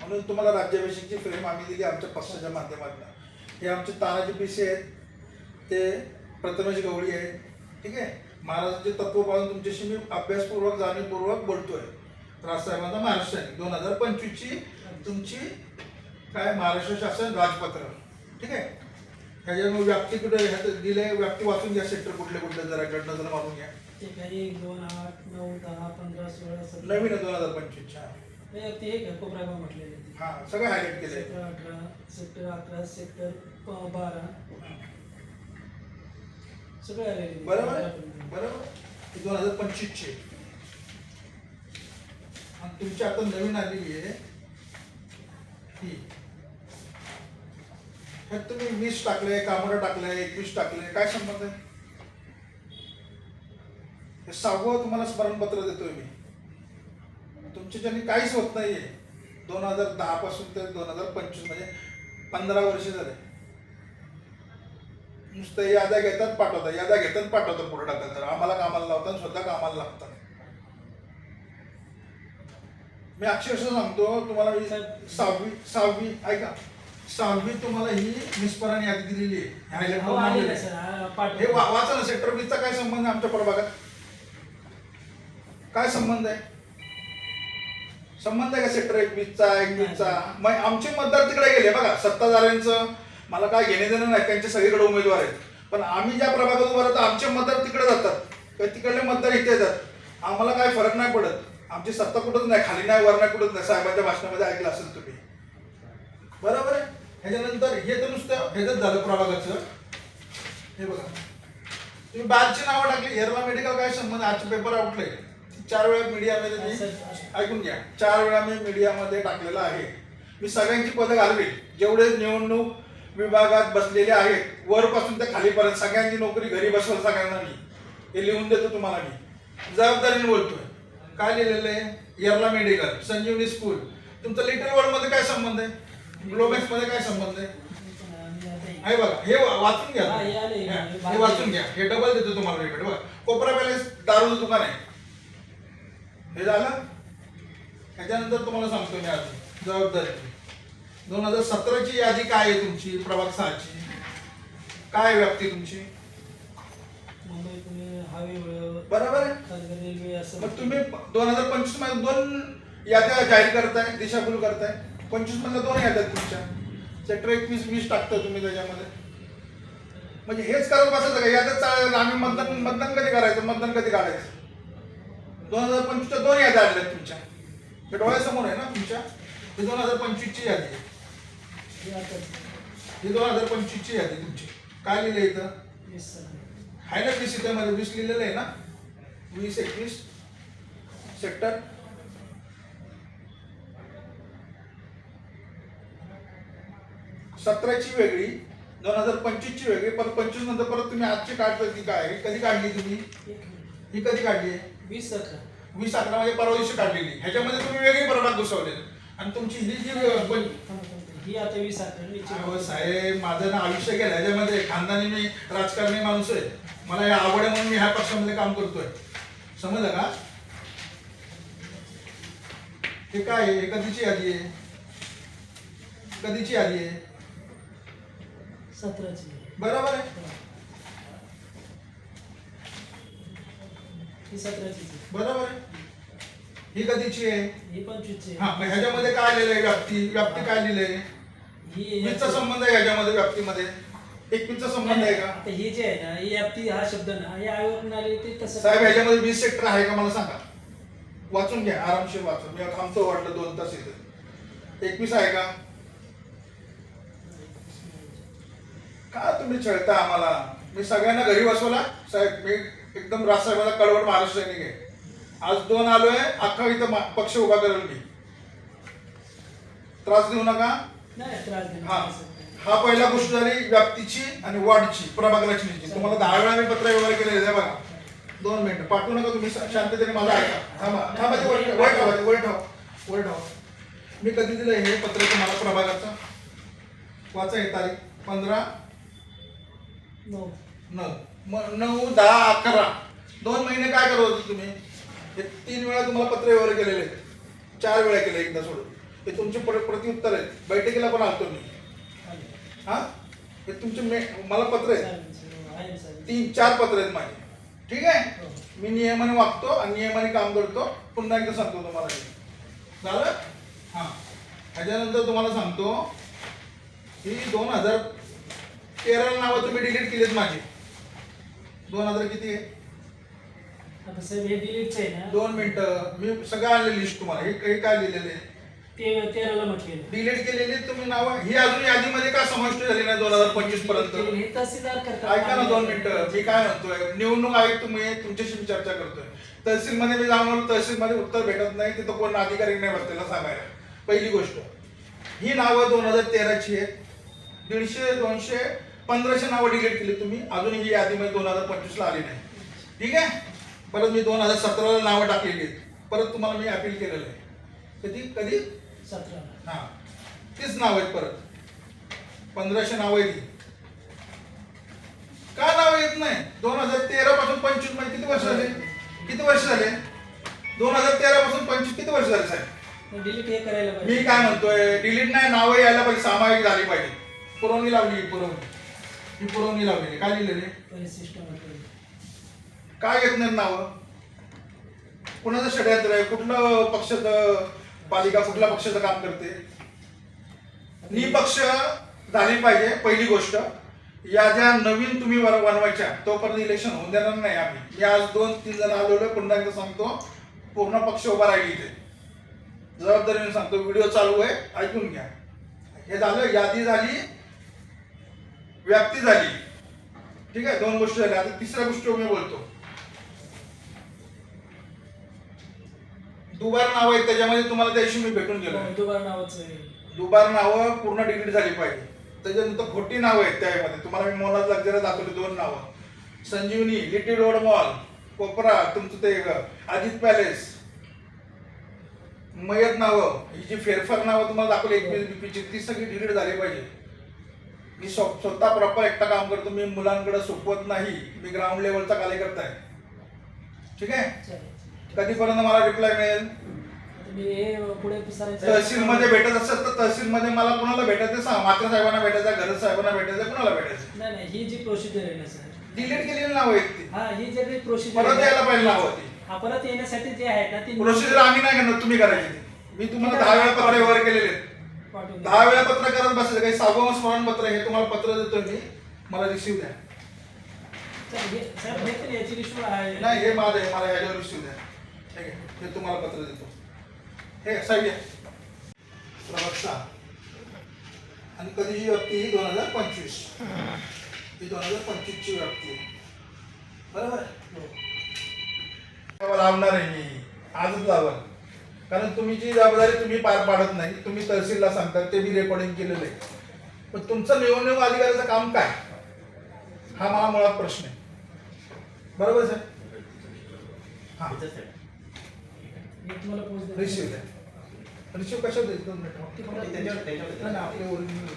म्हणून तुम्हाला राज्याभिषेकची फ्रेम आम्ही दिली आमच्या पक्षाच्या माध्यमातून. हे आमचे तानाजी पिसे आहेत ते प्रथमेश गवळी आहेत ठीक आहे? महाराजांचे तत्व पाळून तुमच्याशी मी अभ्यासपूर्वक जाणीवपूर्वक बोलतोय. राजसाहेबांचा महाराष्ट्राने. दोन हजार पंचवीसची तुमची काय महाराष्ट्र शासन राजपत्र ठीक आहे? ह्याच्यामुळे व्याप्ती कुठे ह्यात दिले व्याप्ती वाचून घ्या सेक्टर कुठले कुठले जरा कडनं जरा मारून घ्या. दोन आठ नऊ दहा पंधरा सोळा नवीन दोन हजार पंचवीसच्या. नाही, ते एक कोपरागाव म्हटलेले ते. हा सगळं हायलाईट केलंय. सेक्टर अठरा सेक्टर अकरा सेक्टर प- बारा. सगळे आलेले बरोबर? आहे? बरोबर? ही दोन हजार पंचवीसची. आणि तुमची आता नवीन आलेली आहे. ही. ह्यात तुम्ही वीस टाकले कामोडा टाकले एकवीस टाकले काय संबंध आहे? हे सहावं तुम्हाला स्मरणपत्र देतोय मी. तुमच्याच्याने काहीच होत नाहीये. दोन हजार दहा पासून ते दोन हजार पंचवीस म्हणजे पंधरा वर्ष झाले. नुसतं याद्या घेतात पाठवतात. याद्या घेतात पाठवतात पुढे टाकतात. तर आम्हाला कामाला लावतात स्वतः कामाला लागतात मी अक्षरशः सांगतो तुम्हाला मी सहावी सहावी ऐका. सहावी तुम्हाला ही निष्पराने यादी दिलेली आहे. हो, आहे, आहे. हा, हे ना सेक्टर वीसचा काय संबंध आहे आमच्या प्रभागात? काय संबंध आहे? संबंध आहे का सेक्टर एकवीसचा एकवीसचा? मग आमचे मतदार तिकडे गेले. बघा सत्ताधाऱ्यांचं मला काय घेणे देणं नाही त्यांचे सगळीकडे उमेदवार आहेत. पण आम्ही ज्या प्रभागात उभं राहतो आमचे मतदार तिकडे जातात. तिकडले मतदार इथे येतात. आम्हाला काय फरक नाही पडत. आमची सत्ता कुठंच नाही खाली नाही वर नाही कुठंच नाही. साहेबांच्या भाषणामध्ये ऐकलं असेल तुम्ही. बरोबर आहे? ह्याच्यानंतर हे तर नुसतं ह्याच्यात झालं प्रभागाचं. हे बघा. तुम्ही बारची नावं टाकली हेरला मेडिकल काय संबंध? आजचे पेपर आउटले. चार वेळा मीडियामध्ये मी ऐकून घ्या. चार वेळा मी मीडियामध्ये टाकलेलं आहे. मी सगळ्यांची पदं घालवी जेवढे निवडणूक विभागात बसलेले आहेत वरपासून ते खालीपर्यंत सगळ्यांची नोकरी घरी बसवल सगळ्यांना मी. हे लिहून देतो तुम्हाला मी. जबाबदारीने बोलतोय. काय लिहिलेलं आहे? येरला मेडिकल संजीवनी स्कूल तुमचं लिटल वर्ल्डमध्ये काय संबंध आहे? ग्लोमॅक्समध्ये काय संबंध आहे? आहे बघा. हे वाचून घ्या. हा, वाचून घ्या. हे डबल देतो तुम्हाला रेकॉर्ड बघा. कोपरा पॅलेस दारूचं दुकान आहे. हे झालं? ह्याच्यानंतर तुम्हाला सांगतो मी आज. जबाबदारी. दोन हजार सतराची यादी काय आहे तुमची? प्रभाग सहाची. काय आहे व्याप्ती तुमची? बरोबर आहे. मग तुम्ही दोन हजार पंचवीसमध्ये दोन याद्या जाहीर करताय दिशाभूल करताय. पंचवीस मधल्या दोन याद्या तुमच्या. सेक्टर एकवीस वीस टाकताय तुम्ही त्याच्यामध्ये. म्हणजे हेच करत बसायचं का? याद्या आम्ही मतदान मतदान कधी करायचं? मतदान कधी काढायचं? दोन हजार पंचवीसच्या दोन याद्या आलेल्या तुमच्या. हे डोळ्यासमोर आहे ना तुमच्या? ही दोन हजार पंचवीसची यादी आहे. हे आता ही दोन हजार पंचवीसची यादी तुमची. काय लिहिलं इथं. आहे ना वीसमध्ये वीस लिहिलेलं आहे ना? वीस एकवीस सेक्टर सतराची वेगळी दोन हजार पंचवीसची वेगळी परत पंचवीस नंतर परत तुम्ही आजची काढता ती काय? कधी काढली तुम्ही. ही कधी काढली आहे? वीस अकरा. वीस अकरा म्हणजे परवा दिवशी काढलेली. ह्याच्यामध्ये तुम्ही वेगळी प्रॉडक्ट घुसवले. आणि तुमची ही जी. ही आता वीस अकरा साहेब माझं ना आयुष्य गेलं. ह्याच्यामध्ये खानदानी मी राजकारणी माणूस आहे. मला हे आवड आहे म्हणून मी ह्या पक्षामध्ये काम करतोय. समजलं का? हे काय आहे? हे कधीची यादी आहे? कधीची यादी आहे? सतराची. बरोबर आहे. ही सतराची बरोबर आहे? ही कधीची आहे? ही पंचवीसची हा मग ह्याच्यामध्ये काय लिहिलंय आहे व्याप्ती? व्याप्ती काय लिहिलंय ही वीसचा संबंध आहे ह्याच्यामध्ये व्याप्तीमध्ये. एकवीसचा संबंध आहे का? आता ही जे आहे ना ही व्याप्ती हा शब्द ना हे आयोग ते तसं साहेब ह्याच्यामध्ये वीस सेक्टर आहे का? मला सांगा. वाचून घ्या आरामशीर वाचून. मी थांबतो वाटलं दोन तास इथे. एकवीस आहे का? का तुम्ही छळता आम्हाला? मी सगळ्यांना घरी बसवला. साहेब मी एकदम राजसाहेबांना कळवट महाराष्ट्र सैनिक आहे. आज दोन आलोय अख्खा इथं पक्ष उभा करेल मी. त्रास देऊ नका. नाही त्रास हा. हा पहिला गोष्ट झाली व्याप्तीची आणि वाढची प्रभाग रचनेची तुम्हाला दहा वेळा मी पत्र व्यवहार केलेले आहे बघा. दोन मिनिटं. पाठवू नका तुम्ही शांततेने मला ऐका. थांबा थांबा ते वर वर ठेवा ते वर ठेवा. वर ठेवा. मी कधी दिलं हे पत्र तुम्हाला प्रभागाचं? वाचा हे तारीख. पंधरा? नऊ. नऊ. मग नऊ दहा अकरा. दोन महिने काय करत होते तुम्ही? हे तीन वेळा तुम्हाला पत्र व्यवहार केलेले आहेत. चार वेळा केले एकदा सोडून. हे तुमचे प्रतिउत्तर आहेत. बैठकीला पण आलतो मी. हा? हे तुमचे मे मला पत्र आहेत. तीन चार पत्र आहेत माझे. ठीक आहे? मी नियमाने वागतो आणि नियमाने काम करतो. पुन्हा एकदा सांगतो तुम्हाला झालं? हां. ह्याच्यानंतर तुम्हाला सांगतो ही दोन हजार तेरा नावं तुम्ही डिलीट केलीत माझी. दोन हजार किती आहे? आता साहेब हे डिलीटच आहे ना. दोन मिनिटं. मी सगळं आणले लिस्ट तुम्हाला. हे हे काय लिहिलेलं आहे? ते तेराला म्हटलेलं डिलीट केलेली तुम्ही नावं ही अजून यादीमध्ये का समाविष्ट झाली नाही दोन हजार पंचवीसपर्यंत? हे तहसीलदार करतात. ऐका ना दोन मिनिटं. मी काय म्हणतोय? निवडणूक आयोग तुम्ही तुमच्याशी मी चर्चा करतोय. तहसीलमध्ये मी जाऊन आलो. तहसीलमध्ये उत्तर भेटत नाही. तिथं कोण अधिकारी नाही बसलेला सांगायला. पहिली गोष्ट. ही नावं दोन हजार तेराची आहेत. दीडशे दोनशे पंधराशे नावं डिलीट केली तुम्ही. अजून ही यादीमध्ये दोन हजार पंचवीसला आली नाही. ठीक आहे? परत मी दोन हजार सतराला नावं टाकलेली आहेत. परत तुम्हाला मी अपील केलेलं आहे. कधी? कधी? सतराला. हा. तीच नाव आहेत परत. पंधराशे नाव आहेत. का नाव येत नाही? दोन हजार तेरा पासून पंचवीसमध्ये किती वर्ष झाले? किती वर्ष झाले? दोन हजार तेरा पासून पंचवीस किती वर्ष झाले साहेब? डिलीट हे करायला मी काय म्हणतोय? डिलीट नाही नावं यायला पाहिजे सामायिक झाली पाहिजे. पुरवणी लावली पुरवणी. ही पुरवणी लावलेली. काय लिहिलेली काय येत नाही नावं? कुणाचं षडयंत्र आहे? कुठलं पक्षाचं पालिका कुठल्या पक्षाचं काम करते? निपक्ष झाली पाहिजे पहिली गोष्ट. या ज्या नवीन तुम्ही बनवायच्या तोपर्यंत इलेक्शन होऊन देणार नाही आम्ही. मी आज दोन तीन जण आलेलो पुन्हा एकदा सांगतो पूर्ण पक्ष उभा राहिली इथे. जबाबदारीने सांगतो व्हिडिओ चालू आहे ऐकून घ्या. हे झालं यादी झाली व्याप्ती झाली. ठीक आहे? दोन गोष्टी झाल्या. आता तिसऱ्या गोष्टी मी बोलतो. दुबार नाव आहेत त्याच्यामध्ये तुम्हाला त्या दिवशी मी भेटून गेलो. दुबार नावाचं दुबार नावं पूर्ण डिलीट झाली पाहिजे. त्याच्यानंतर खोटी नावं आहेत त्यामध्ये. तुम्हाला मी मोलात लक्झरी दाखवली दोन नावं. संजीवनी लिटिल रोड मॉल कोपरा तुमचं ते अजित पॅलेस मयत नावं ही जी फेरफार नावं तुम्हाला दाखवली एकवीस बीपीची ती सगळी डिलीट झाली पाहिजे. मी स्व- स्वतः प्रॉपर एकटा काम करतो मी मुलांकडे सोपवत नाही मी ग्राउंड लेवलचा कार्यकर्ता आहे. ठीक आहे? कधीपर्यंत मला रिप्लाय मिळेल? हे तहसीलमध्ये भेटत असेल तर तहसीलमध्ये मला कुणाला भेटायचं सांग मात्र साहेबांना भेटायचं गरज साहेबांना भेटायचं कुणाला भेटायचं नाही नाही ही जी प्रोसिजर आहे ना सर डिलीट केलेली नाव आहेत ती. हा ही जे प्रोसिजर परत यायला पाहिजे नाव ती हा परत येण्यासाठी जे आहेत ना ती प्रोसिजर आम्ही नाही करणार तुम्ही करायची मी तुम्हाला दहा वेळा पत्र. पाठवून दहा वेळा पत्र करत काही सहावं स्मरण पत्र हे तुम्हाला पत्र देतो मी. मला रिसिव्ह द्या. हे- हे नाही हे माझं आहे मला याच्यावर रिसिव्ह द्या. ठीक आहे हे तुम्हाला पत्र देतो. हे साहेब या. प्रभाग सहा आणि कधीची व्यक्ती ही दोन हजार पंचवीस. ही दोन हजार पंचवीसची व्यक्ती आहे. बरोबर? लावणार आहे मी. आजच लावल. कारण तुम्ही जी जबाबदारी तुम्ही पार पाडत नाही तुम्ही तहसीलला सांगता ते मी रेकॉर्डिंग केलेलं आहे. पण तुमचं निवडणूक अधिकाऱ्याचं काम काय? हा मला मुळात प्रश्न आहे. बरोबर सर? हां. रिसिव्ह रिसिव्ह कशा देतो आपले ओरिजिनल